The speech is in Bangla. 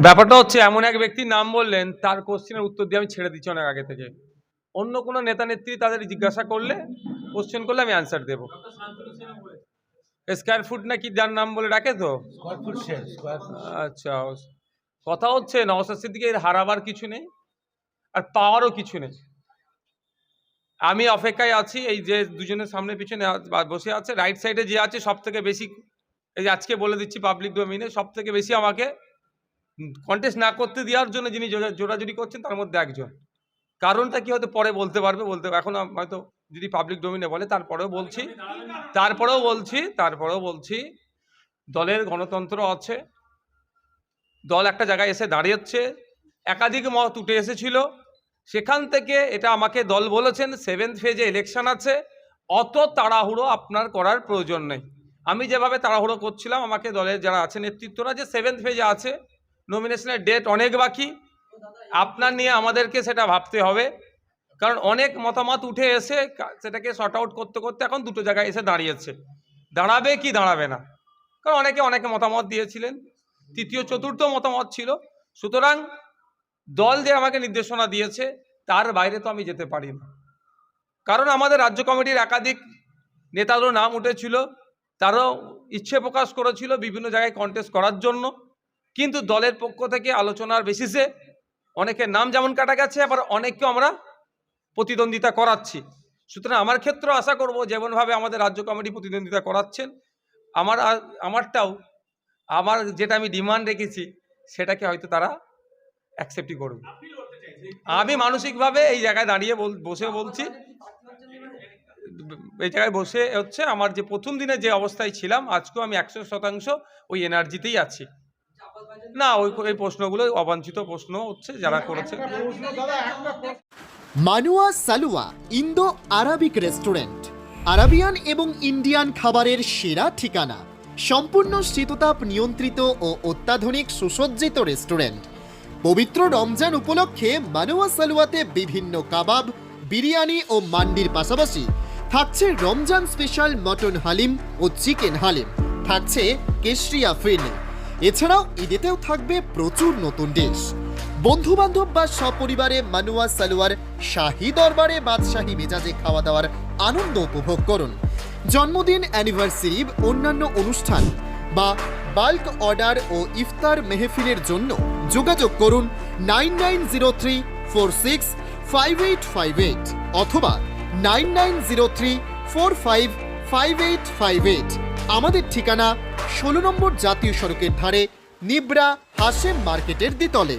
ব্যাপারটা হচ্ছে এমন এক ব্যক্তির নাম বললেন তার কোশ্চেনের উত্তর দিয়ে আমি ছেড়ে দিচ্ছি অনেক আগে থেকে। অন্য কোনো নেতা নেত্রী তাদের জিজ্ঞাসা করলে কোশ্চেন করলে আমি অ্যান্সার দেবো। স্কোয়ার ফুট নাকি যার নাম বলে ডাকে তো? আচ্ছা কথা হচ্ছে নওসাদ সিদ্দিকের হারাবার কিছু নেই আর পাওয়ারও কিছু নেই। আমি অপেক্ষায় আছি এই যে দুজনের সামনে পিছনে বসে আছে রাইট সাইডে যে আছে সব থেকে বেশি এই আজকে বলে দিচ্ছি পাবলিক ডোমিনে সব থেকে বেশি আমাকে কন্টেস্ট না করতে দেওয়ার জন্য যিনি জোরা- জোরাজুরি করছেন, তার মধ্যে একজন। কারণটা কি হয়তো পরে বলতে পারবে, বলতে এখন হয়তো যদি পাবলিক ডোমিনে বলে, তারপরেও বলছি তারপরেও বলছি তারপরেও বলছি, দলের গণতন্ত্র আছে। দল একটা জায়গায় এসে দাঁড়িয়েছে। একাধিক মত উঠে এসেছিল। সেখান থেকে এটা আমাকে দল বলেছেন সেভেন্থ ফেজে ইলেকশন আছে। অত তাড়াহুড়ো আপনার করার প্রয়োজন নেই। আমি যেভাবে তাড়াহুড়ো করছিলাম, আমাকে দলের যারা আছে, নেতৃত্বরা যে সেভেন্থ ফেজে আছে নমিনেশনের ডেট অনেক বাকি। আপনার নিয়ে আমাদেরকে সেটা ভাবতে হবে। কারণ অনেক মতামত উঠে এসে সেটাকে শর্ট আউট করতে করতে এখন দুটো জায়গায় এসে দাঁড়িয়েছে। দাঁড়াবে কি দাঁড়াবে না? কারণ অনেকে অনেকে মতামত দিয়েছিলেন। তৃতীয়, চতুর্থ মতামত ছিল। সুতরাং দল যে আমাকে নির্দেশনা দিয়েছে, তার বাইরে তো আমি যেতে পারি না। কারণ আমাদের রাজ্য কমিটির একাধিক নেতাদেরও নাম উঠেছিল। তারও ইচ্ছে প্রকাশ করেছিল বিভিন্ন জায়গায় কন্টেস্ট করার জন্য। কিন্তু দলের পক্ষ থেকে আলোচনার বেসিসে অনেকের নাম যেমন কাটা গেছে, আবার অনেককেও আমরা প্রতিদ্বন্দ্বিতা করাচ্ছি। সুতরাং আমার ক্ষেত্রেও আশা করব যেমনভাবে আমাদের রাজ্য কমিটি প্রতিদ্বন্দ্বিতা করাচ্ছেন, আমার আমারটাও, আমার যেটা আমি ডিমান্ড রেখেছি, সেটাকে হয়তো তারা অ্যাকসেপ্টই করবে আমি মানসিকভাবে এই জায়গায় দাঁড়িয়ে বসে বলছি, এই জায়গায় বসে হচ্ছে আমার যে প্রথম দিনে যে অবস্থায় ছিলাম, আজকেও আমি একশো শতাংশ ওই এনার্জিতেই আছি। না, ওই এই প্রশ্নগুলো অবাঞ্ছিত প্রশ্ন হচ্ছে যারা করেছে। মানুয়া সালুয়া, ইন্দো আরাবিক রেস্টুরেন্ট। আরাবিয়ান এবং ইন্ডিয়ান খাবারের সেরা ঠিকানা। সম্পূর্ণ শীততাপ নিয়ন্ত্রিত ও অত্যাধুনিক সুসজ্জিত রেস্টুরেন্ট। পবিত্র রমজান উপলক্ষে মানুয়া সালুয়াতে বিভিন্ন কাবাব, বিরিয়ানি ও মান্ডির পাশাপাশি থাকছে রমজান স্পেশাল মটন হালিম ও চিকেন হালিম। থাকছে কেশরিয়া ফিরনি। এছাড়াও ঈদেতেও থাকবে প্রচুর নতুন ডিশ বন্ধু বান্ধব বা সপরিবারে মানুয়া সালোয়ার, শাহী দরবারে বাদশাহী মেজাজে খাওয়া দাওয়ার আনন্দ উপভোগ করুন। জন্মদিন অ্যানিভার্সারি অন্যান্য অনুষ্ঠান বা বাল্ক অর্ডার ও ইফতার মেহফিলের জন্য যোগাযোগ করুন nine nine zero three four six five eight five eight অথবা nine nine zero three four five five eight five eight. আমাদের ঠিকানা ষোলো নম্বর জাতীয় সড়কের ধারে নিবরা হাসেম মার্কেটের দ্বিতলে।